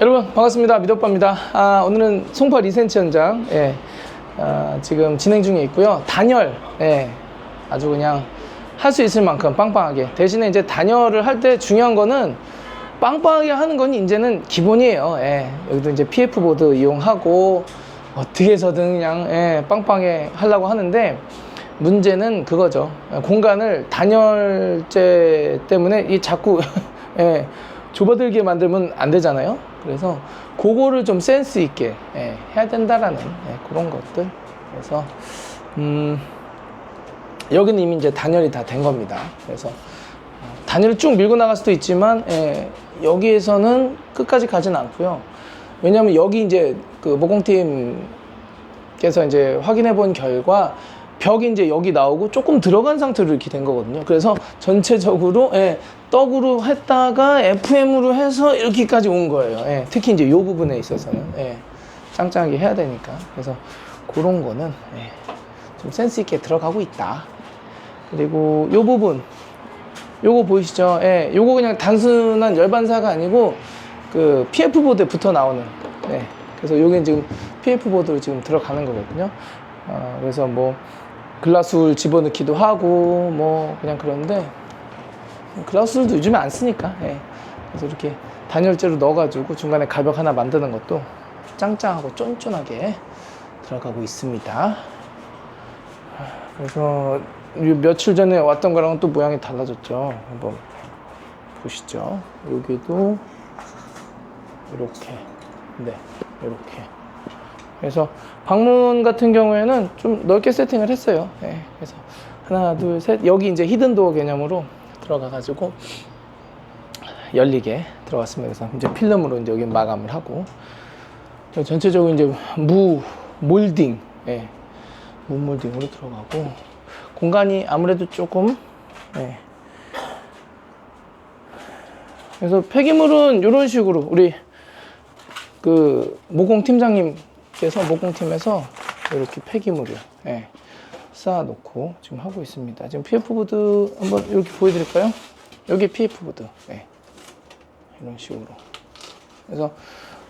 여러분 반갑습니다. 미덕바입니다. 아, 오늘은 송파 리센치 현장 예, 아, 지금 진행 중에 있고요. 단열 예, 아주 그냥 할 수 있을 만큼 빵빵하게. 대신에 이제 단열을 할 때 중요한 거는 빵빵하게 하는 건 이제는 기본이에요. 예, 여기도 이제 PF 보드 이용하고 어떻게 해서든 그냥 예, 빵빵하게 하려고 하는데 문제는 그거죠. 공간을 단열재 때문에 이 자꾸 예, 좁아들게 만들면 안 되잖아요. 그래서 그거를 좀 센스 있게 예, 해야 된다라는 예, 그런 것들. 그래서 음, 여기는 이미 이제 단열이 다 된 겁니다. 그래서 어, 단열을 쭉 밀고 나갈 수도 있지만 예, 여기에서는 끝까지 가진 않고요. 왜냐하면 여기 이제 그 모공팀 께서 이제 확인해 본 결과 벽이 이제 여기 나오고 조금 들어간 상태로 이렇게 된 거거든요. 그래서 전체적으로 예, 떡으로 했다가 FM으로 해서 이렇게까지 온 거예요. 예, 특히 이제 이 부분에 있어서는 예, 짱짱하게 해야 되니까. 그래서 그런 거는 예, 좀 센스 있게 들어가고 있다. 그리고 이 부분, 요거 보이시죠? 예, 요거 그냥 단순한 열반사가 아니고 그 PF 보드에 붙어 나오는. 예, 그래서 요게 지금 PF 보드로 지금 들어가는 거거든요. 어, 그래서 뭐 글라스울 집어넣기도 하고 뭐 그냥 그런데 글라스울도 요즘에 안 쓰니까 예. 그래서 이렇게 단열재로 넣어가지고 중간에 가벽 하나 만드는 것도 짱짱하고 쫀쫀하게 들어가고 있습니다. 그래서 이 며칠 전에 왔던 거랑은 또 모양이 달라졌죠. 한번 보시죠. 여기도 이렇게 네 이렇게 그래서 방문 같은 경우에는 좀 넓게 세팅을 했어요. 예, 그래서 하나, 둘, 셋. 여기 이제 히든 도어 개념으로 들어가가지고 열리게 들어갔습니다. 그래서 이제 필름으로 이제 여기 마감을 하고 전체적으로 이제 무 몰딩, 예, 무 몰딩으로 들어가고 공간이 아무래도 조금 예. 그래서 폐기물은 이런 식으로 우리 그 모공 팀장님 께서 모공팀에서 이렇게 폐기물을 예, 쌓아놓고 지금 하고 있습니다. 지금 PF 보드 한번 이렇게 보여드릴까요? 여기 PF 보드 예, 이런 식으로. 그래서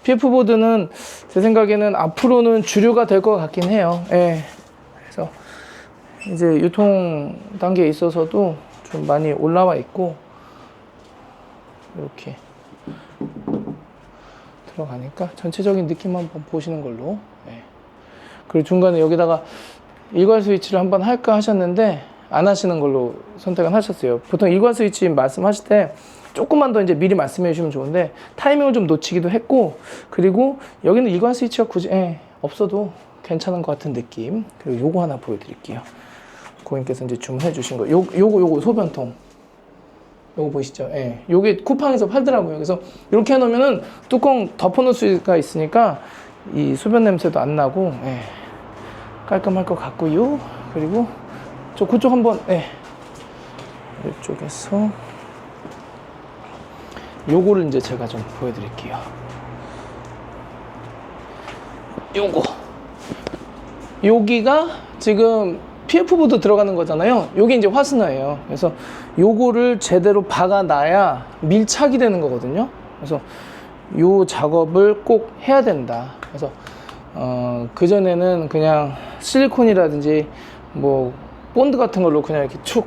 PF 보드는 제 생각에는 앞으로는 주류가 될 것 같긴 해요. 예, 그래서 이제 유통 단계에 있어서도 좀 많이 올라와 있고 이렇게 들어가니까 전체적인 느낌 한번 보시는 걸로. 예. 그리고 중간에 여기다가 일괄 스위치를 한번 할까 하셨는데 안 하시는 걸로 선택을 하셨어요. 보통 일괄 스위치 말씀하실 때 조금만 더 이제 미리 말씀해 주시면 좋은데 타이밍을 좀 놓치기도 했고 그리고 여기는 일괄 스위치가 굳이 예, 없어도 괜찮은 것 같은 느낌. 그리고 요거 하나 보여드릴게요. 고객님께서 이제 주문해 주신 거. 요, 요거 요거 소변통. 요거 보이시죠? 예. 요게 쿠팡에서 팔더라고요. 그래서 이렇게 해놓으면은 뚜껑 덮어놓을 수가 있으니까 이 소변 냄새도 안 나고, 예. 깔끔할 것 같고요. 그리고 저 그쪽 한번, 예. 이쪽에서 요거를 이제 제가 좀 보여드릴게요. 요거. 여기가 지금 PF 보드 들어가는 거잖아요. 요게 이제 화스너예요. 그래서 요거를 제대로 박아놔야 밀착이 되는 거거든요. 그래서 요 작업을 꼭 해야 된다. 그래서 어, 그전에는 그냥 실리콘이라든지 뭐 본드 같은 걸로 그냥 이렇게 축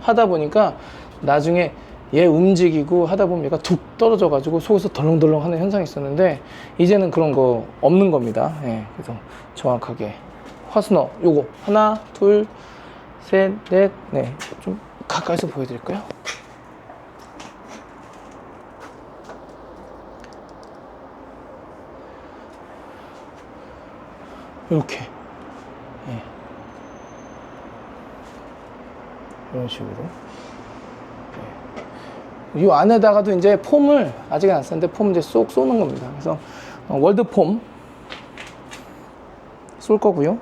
하다 보니까 나중에 얘 움직이고 하다 보면 얘가 툭 떨어져 가지고 속에서 덜렁덜렁 하는 현상이 있었는데 이제는 그런 거 없는 겁니다. 예, 그래서 정확하게 화스너 요거 하나 둘 셋 넷 네 좀 가까이서 보여드릴까요? 이렇게 예. 이런 식으로 이 안에다가도 이제 폼을 아직은 안 썼는데 폼 이제 쏙 쏘는 겁니다. 그래서 어, 월드 폼 쏠 거고요.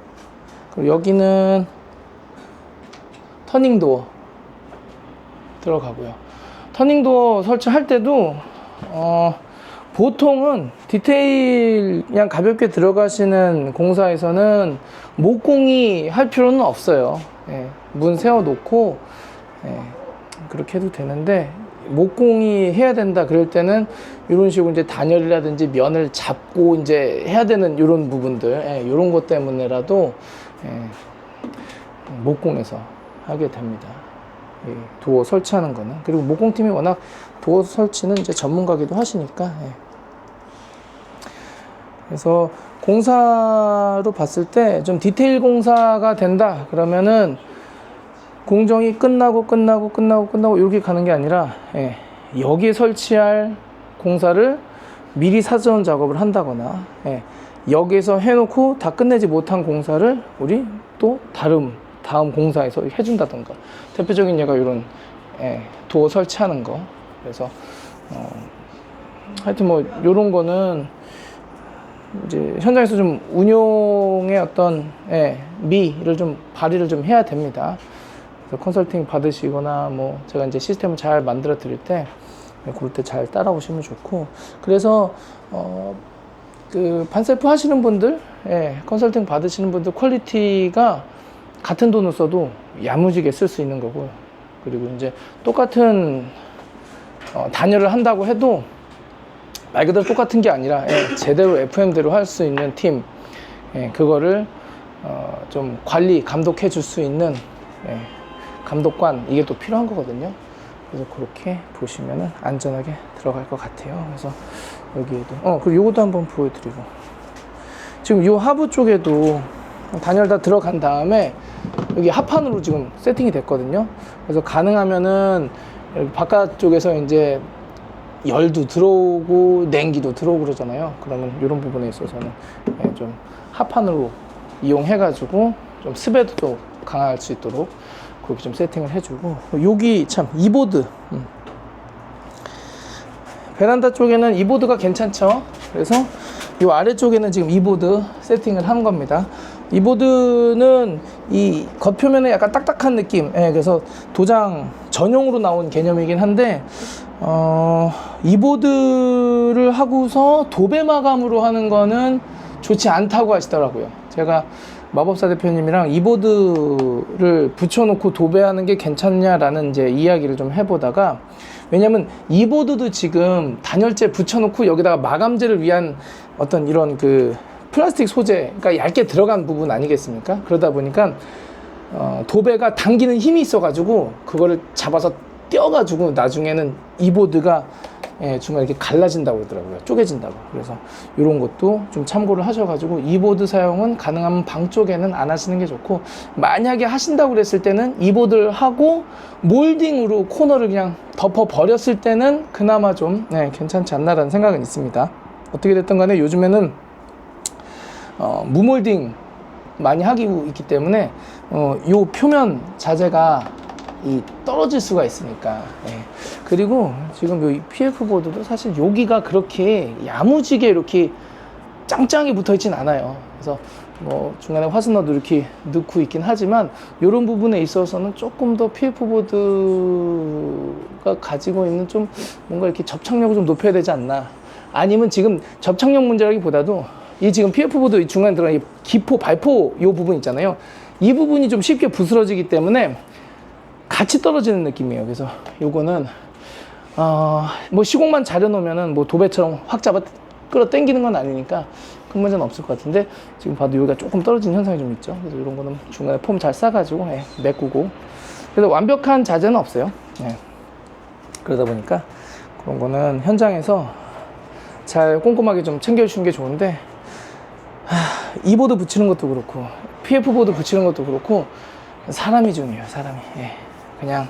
그리고 여기는 터닝 도어 들어가고요. 터닝 도어 설치할 때도 어, 보통은 디테일 그냥 가볍게 들어가시는 공사에서는 목공이 할 필요는 없어요. 예, 문 세워 놓고 예, 그렇게 해도 되는데 목공이 해야 된다 그럴 때는 이런 식으로 이제 단열이라든지 면을 잡고 이제 해야 되는 이런 부분들 예, 이런 것 때문에라도 예, 목공에서 하게 됩니다. 이 도어 설치하는 거는 그리고 목공팀이 워낙 도어 설치는 이제 전문가기도 하시니까 예. 그래서 공사로 봤을 때 좀 디테일 공사가 된다 그러면은 공정이 끝나고 끝나고 끝나고 끝나고 이렇게 가는 게 아니라 예, 여기에 설치할 공사를 미리 사전 작업을 한다거나 예, 여기에서 해놓고 다 끝내지 못한 공사를 우리 또 다른 다음 공사에서 해준다던가. 대표적인 예가 이런 예, 도어 설치하는 거. 그래서 어, 하여튼 뭐 이런 거는 이제 현장에서 좀 운용의 어떤 예, 미를 좀 발휘를 좀 해야 됩니다. 그래서 컨설팅 받으시거나 뭐 제가 이제 시스템을 잘 만들어 드릴 때 예, 그럴 때 잘 따라오시면 좋고. 그래서 어 그 반셀프 하시는 분들 예, 컨설팅 받으시는 분들 퀄리티가 같은 돈을 써도 야무지게 쓸 수 있는 거고요. 그리고 이제 똑같은 어, 단열을 한다고 해도 말 그대로 똑같은 게 아니라 예, 제대로 FM대로 할 수 있는 팀 예, 그거를 어, 좀 관리 감독해 줄 수 있는 예, 감독관 이게 또 필요한 거거든요. 그래서 그렇게 보시면은 안전하게 들어갈 것 같아요. 그래서 여기에도 어 그리고 요것도 한번 보여드리고 지금 요 하부 쪽에도 단열 다 들어간 다음에 여기 합판으로 지금 세팅이 됐거든요. 그래서 가능하면은 바깥쪽에서 이제 열도 들어오고 냉기도 들어오고 그러잖아요. 그러면 이런 부분에 있어서는 예, 좀 합판으로 이용해 가지고 좀 습에도 강할 수 있도록 그렇게 좀 세팅을 해주고 여기 참 이보드 음. 베란다 쪽에는 이 보드가 괜찮죠. 그래서 이 아래쪽에는 지금 이 보드 세팅을 한 겁니다. 이 보드는 이 겉표면에 약간 딱딱한 느낌. 예, 그래서 도장 전용으로 나온 개념이긴 한데 어, 이 보드를 하고서 도배 마감으로 하는 거는 좋지 않다고 하시더라고요. 제가 마법사 대표님이랑 이 보드를 붙여놓고 도배하는 게 괜찮냐라는 이제 이야기를 좀 해보다가 왜냐면 이 보드도 지금 단열재 붙여놓고 여기다가 마감재를 위한 어떤 이런 그 플라스틱 소재, 그러니까 얇게 들어간 부분 아니겠습니까? 그러다 보니까 어, 도배가 당기는 힘이 있어가지고 그거를 잡아서 떼어가지고 나중에는 이 보드가 예, 중간에 이렇게 갈라진다고 그러더라고요. 쪼개진다고. 그래서 이런 것도 좀 참고를 하셔가지고 이 보드 사용은 가능하면 방 쪽에는 안 하시는 게 좋고 만약에 하신다고 그랬을 때는 이 보드를 하고 몰딩으로 코너를 그냥 덮어 버렸을 때는 그나마 좀 네, 괜찮지 않나라는 생각은 있습니다. 어떻게 됐든 간에 요즘에는 어, 무몰딩 많이 하고 있기 때문에 어, 요 표면 자재가 이 떨어질 수가 있으니까. 예. 그리고 지금 요 PF 보드도 사실 여기가 그렇게 야무지게 이렇게 짱짱이 붙어 있진 않아요. 그래서 뭐 중간에 화스너도 이렇게 넣고 있긴 하지만 이런 부분에 있어서는 조금 더 PF 보드가 가지고 있는 좀 뭔가 이렇게 접착력을 좀 높여야 되지 않나. 아니면 지금 접착력 문제라기보다도 이 지금 PF 보드 중간에 들어간 이 기포 발포 이 부분 있잖아요. 이 부분이 좀 쉽게 부스러지기 때문에 같이 떨어지는 느낌이에요. 그래서 요거는 어, 뭐 시공만 자려놓으면은 뭐 도배처럼 확 잡아 끌어 당기는 건 아니니까 큰 문제는 없을 것 같은데 지금 봐도 여기가 조금 떨어지는 현상이 좀 있죠. 그래서 이런 거는 중간에 폼 잘 싸가지고 예, 메꾸고 그래서 완벽한 자재는 없어요. 예. 그러다 보니까 그런 거는 현장에서 잘 꼼꼼하게 좀 챙겨주시는 게 좋은데 하, 이 보드 붙이는 것도 그렇고 PF 보드 붙이는 것도 그렇고 사람이 중요해요. 사람이. 예. 그냥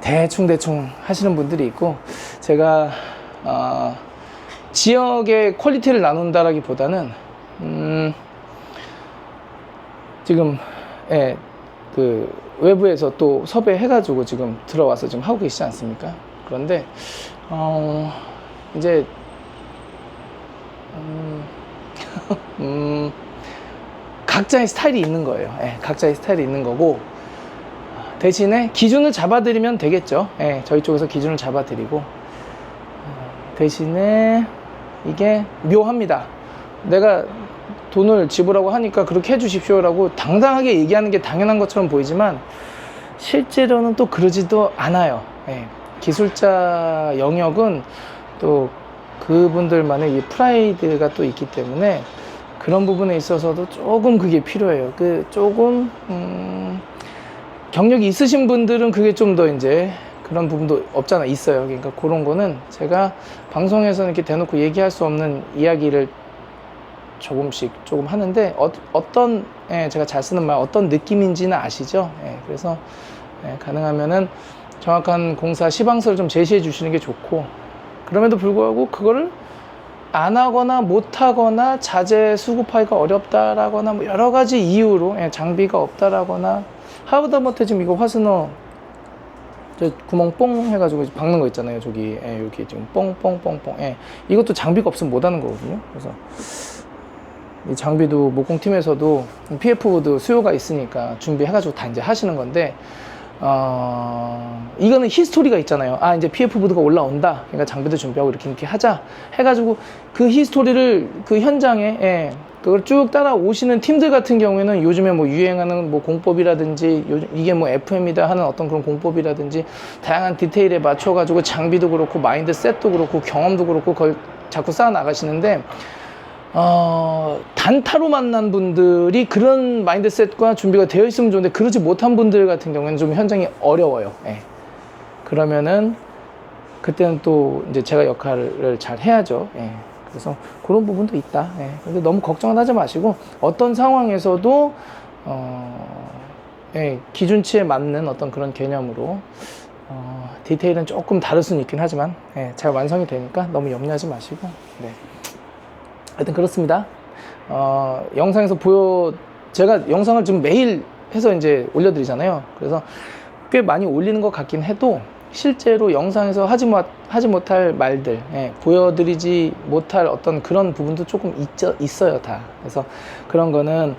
대충 대충 하시는 분들이 있고 제가 어, 지역의 퀄리티를 나눈다라기보다는 음, 지금 예, 그 외부에서 또 섭외해가지고 지금 들어와서 지금 하고 계시지 않습니까? 그런데 어, 이제 음, 음, 각자의 스타일이 있는 거예요. 예, 각자의 스타일이 있는 거고 대신에 기준을 잡아드리면 되겠죠. 예, 저희 쪽에서 기준을 잡아드리고 어, 대신에 이게 묘합니다. 내가 돈을 지불하고 하니까 그렇게 해주십시오라고 당당하게 얘기하는 게 당연한 것처럼 보이지만 실제로는 또 그러지도 않아요. 예. 기술자 영역은 또 그분들만의 이 프라이드가 또 있기 때문에 그런 부분에 있어서도 조금 그게 필요해요. 그 조금 음, 경력이 있으신 분들은 그게 좀 더 이제 그런 부분도 없잖아 있어요. 그러니까 그런 거는 제가 방송에서는 이렇게 대놓고 얘기할 수 없는 이야기를 조금씩 조금 하는데 어, 어떤 예, 제가 잘 쓰는 말 어떤 느낌인지는 아시죠? 예, 그래서 예, 가능하면은 정확한 공사 시방서를 좀 제시해 주시는 게 좋고 그럼에도 불구하고 그거를 안 하거나 못 하거나 자재 수급하기가 어렵다라거나 뭐 여러 가지 이유로 예, 장비가 없다라거나 하다못해 지금 이거 화스너 저 구멍 뽕 해가지고 박는 거 있잖아요 저기. 예, 이렇게 지금 뽕뽕뽕뽕. 예, 이것도 장비가 없으면 못 하는 거거든요. 그래서 이 장비도 목공팀에서도 PF도 수요가 있으니까 준비해가지고 다 이제 하시는 건데 어, 이거는 히스토리가 있잖아요. 아, 이제 PF 보드가 올라온다. 그러니까 장비도 준비하고 이렇게 이렇게 하자. 해가지고 그 히스토리를 그 현장에, 예, 그걸 쭉 따라오시는 팀들 같은 경우에는 요즘에 뭐 유행하는 뭐 공법이라든지 요즘 이게 뭐 FM이다 하는 어떤 그런 공법이라든지 다양한 디테일에 맞춰가지고 장비도 그렇고 마인드셋도 그렇고 경험도 그렇고 그걸 자꾸 쌓아 나가시는데 어, 단타로 만난 분들이 그런 마인드셋과 준비가 되어 있으면 좋은데 그러지 못한 분들 같은 경우에는 좀 현장이 어려워요. 예. 그러면은 그때는 또 이제 제가 역할을 잘 해야죠. 예. 그래서 그런 부분도 있다. 예. 근데 너무 걱정은 하지 마시고 어떤 상황에서도 어, 예, 기준치에 맞는 어떤 그런 개념으로 어, 디테일은 조금 다를 수는 있긴 하지만 예, 잘 완성이 되니까 너무 염려하지 마시고 네. 하여튼 그렇습니다. 어, 영상에서 보여 제가 영상을 지금 매일 해서 이제 올려드리잖아요. 그래서 꽤 많이 올리는 것 같긴 해도 실제로 영상에서 하지 못 하지 못할 말들 예, 보여드리지 못할 어떤 그런 부분도 조금 있죠, 있어요 다. 그래서 그런 거는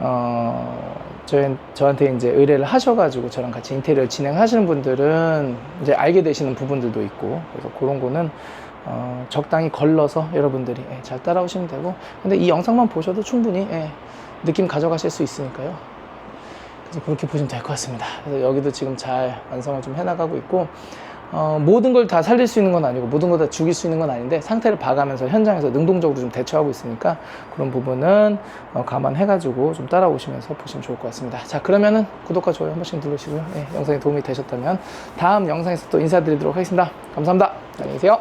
어, 저, 저한테 이제 의뢰를 하셔가지고 저랑 같이 인테리어 진행하시는 분들은 이제 알게 되시는 부분들도 있고 그래서 그런 거는 어, 적당히 걸러서 여러분들이 예, 잘 따라오시면 되고 근데 이 영상만 보셔도 충분히 예, 느낌 가져가실 수 있으니까요. 그래서 그렇게 보시면 될 것 같습니다. 그래서 여기도 지금 잘 완성을 좀 해나가고 있고 어, 모든 걸 다 살릴 수 있는 건 아니고 모든 걸 다 죽일 수 있는 건 아닌데 상태를 봐가면서 현장에서 능동적으로 좀 대처하고 있으니까 그런 부분은 어, 감안해가지고 좀 따라오시면서 보시면 좋을 것 같습니다. 자 그러면은 구독과 좋아요 한 번씩 누르시고요. 예, 영상이 도움이 되셨다면 다음 영상에서 또 인사드리도록 하겠습니다. 감사합니다. 안녕히 계세요